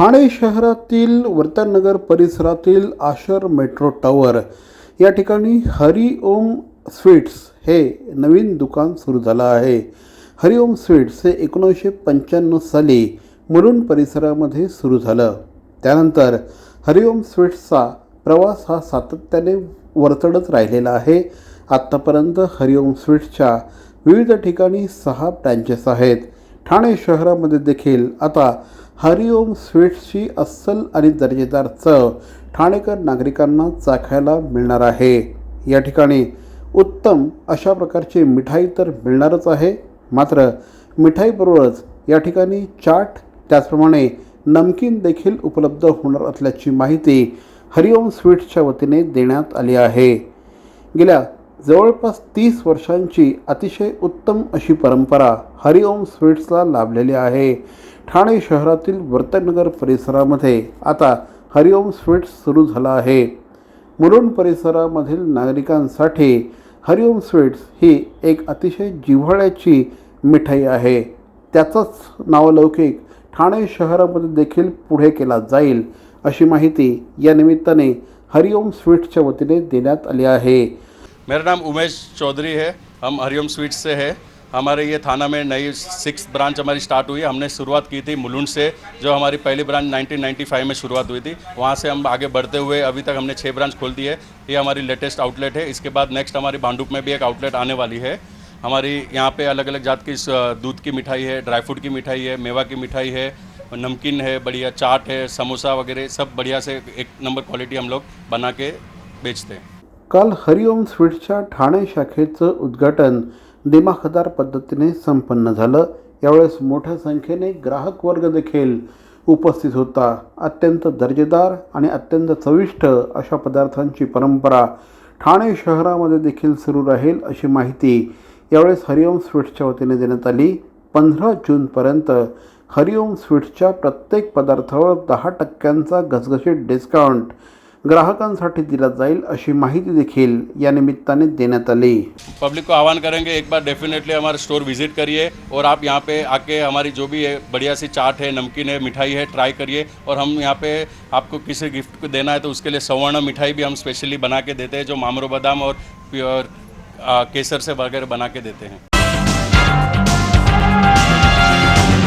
ठाणे शहरातील वर्तननगर परिसरातील Ashar metro tower. या ठिकाणी हरिओम स्वीट्स हे नवीन दुकान सुरू झालं आहे. हरिओम स्वीट्स हे एकोणीसशे पंच्याण्णव साली मुरुण परिसरामध्ये सुरू झालं. त्यानंतर हरिओम स्वीट्सचा प्रवास हा सातत्याने वरचढच राहिलेला आहे. आत्तापर्यंत हरिओम स्वीट्सच्या विविध ठिकाणी सहा ब्रँचेस आहेत. ठाणे शहरामध्ये देखील आता हरिओम स्वीट्सची अस्सल आणि दर्जेदार चव ठाणेकर नागरिकांना चाखायला मिळणार आहे. या ठिकाणी उत्तम अशा प्रकारची मिठाई तर मिळणारच आहे. मात्र मिठाईबरोबरच या ठिकाणी चाट त्याचप्रमाणे नमकीन देखील उपलब्ध होणार असल्याची माहिती हरिओम स्वीट्सच्या वतीने देण्यात आली आहे. गेल्या जवळपास तीस वर्षांची अतिशय उत्तम अशी परंपरा हरिओम स्वीट्सला लाभलेली आहे. ठाणे शहरातील वर्तनगर परिसरामध्ये आता हरिओम स्वीट्स सुरू झाला आहे. मुलुंड परिसरामधील नागरिकांसाठी हरिओम स्वीट्स ही एक अतिशय जिव्हाळ्याची मिठाई आहे. त्याचाच नावलौकिक ठाणे शहरामध्ये देखील पुढे केला जाईल अशी माहिती या निमित्ताने हरिओम स्वीट्सच्या वतीने देण्यात आली आहे. मेरा नाम उमेश चौधरी है। हम हरिओम स्वीट्स से है। हमारे ये थाना में नई सिक्स ब्रांच हमारी स्टार्ट हुई हमने शुरुआत की थी मुलुंड से, जो हमारी पहली ब्रांच 1995 में शुरुआत हुई थी। वहाँ से हम आगे बढ़ते हुए अभी तक हमने छः ब्रांच खोल दी है। ये हमारी लेटेस्ट आउटलेट है। इसके बाद नेक्स्ट हमारी भांडुप में भी एक आउटलेट आने वाली है। हमारी यहाँ पे अलग अलग जात की दूध की मिठाई है, ड्राई फ्रूट की मिठाई है, मेवा की मिठाई है, नमकीन है, बढ़िया चाट है, समोसा वगैरह, सब बढ़िया से एक नंबर क्वालिटी हम लोग बना के बेचते हैं। काल हरिओम स्वीट्सच्या ठाणे शाखेचं उद्घाटन दिमाखदार पद्धतीने संपन्न झालं. यावेळेस मोठ्या संख्येने ग्राहक वर्ग देखील उपस्थित होता. अत्यंत दर्जेदार आणि अत्यंत चविष्ट अशा पदार्थांची परंपरा ठाणे शहरामध्ये देखील सुरू राहील अशी माहिती यावेळेस हरिओम स्वीट्सच्या वतीने देण्यात आली. पंधरा जूनपर्यंत हरिओम स्वीट्सच्या प्रत्येक पदार्थावर दहा टक्क्यांचा घसघशीत डिस्काउंट ग्राहकांसाठी दिला जाईल अशी माहिती देखील या निमित्ताने देण्यात आली. पब्लिक को आह्वान करेंगे, एक बार डेफिनेटली हमारा स्टोर विज़िट करिए और आप यहाँ पे आके हमारी जो भी बढ़िया सी चाट है, नमकीन है, मिठाई है ट्राई करिए और हम यहाँ पे आपको किसी गिफ्ट को देना है तो उसके लिए सवर्ण मिठाई भी हम स्पेशली बना के देते हैं, जो मामरो बादाम और प्योर केसर से वगैरह बना के देते हैं।